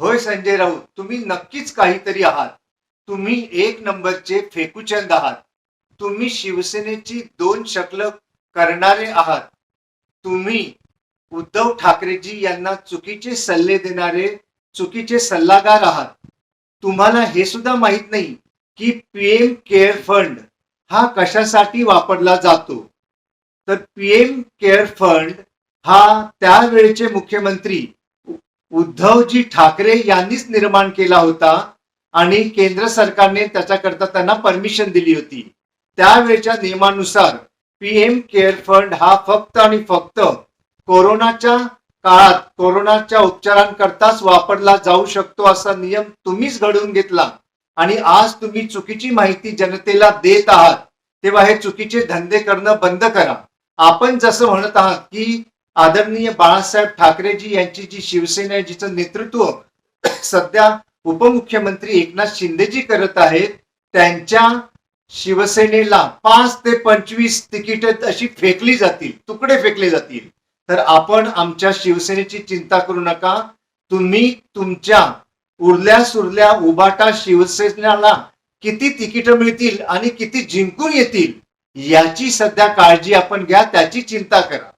होय संजय राऊत तुम्ही नक्कीच काहीतरी आहात. तुम्ही एक नंबरचे फेकूचंद आहात. तुम्ही शिवसेनेची दोन शकल करणारे आहात. तुम्ही उद्धव ठाकरेजी यांना चुकीचे सल्ले देणारे चुकीचे सल्लागार आहात. तुम्हाला हे सुद्धा माहीत नाही की पीएम केअर फंड हा कशासाठी वापरला जातो. तर पीएम केअर फंड हा त्यावेळेचे मुख्यमंत्री उद्धवजी ठाकरे यांनीच निर्माण केला होता आणि केंद्र सरकारने त्याच्याकरता त्यांना परमिशन दिली होती. त्यावेळच्या नियमानुसार पीएम केअर फंड हा फक्त आणि फक्त कोरोनाच्या काळात कोरोनाच्या उपचारांकरताच वापरला जाऊ शकतो असा नियम तुम्हीच घडवून घेतला. आणि आज तुम्ही चुकीची माहिती जनतेला देत आहात तेव्हा हे चुकीचे धंदे करणं बंद करा. आपण जसं म्हणत आहात की आदरणीय बाळासाहेब ठाकरेजी यांची जी शिवसेना आहे जिचं नेतृत्व सध्या उपमुख्यमंत्री एकनाथ शिंदेजी करत आहेत त्यांच्या शिवसेनेला पाच ते पंचवीस तिकीट अशी फेकली जातील तुकडे फेकले जातील. तर आपण आमच्या शिवसेनेची चिंता करू नका. तुम्ही तुमच्या उरल्या सुरल्या उबाटा शिवसेनेला किती तिकीट मिळतील आणि किती जिंकून येतील याची सध्या काळजी आपण घ्या त्याची चिंता करा.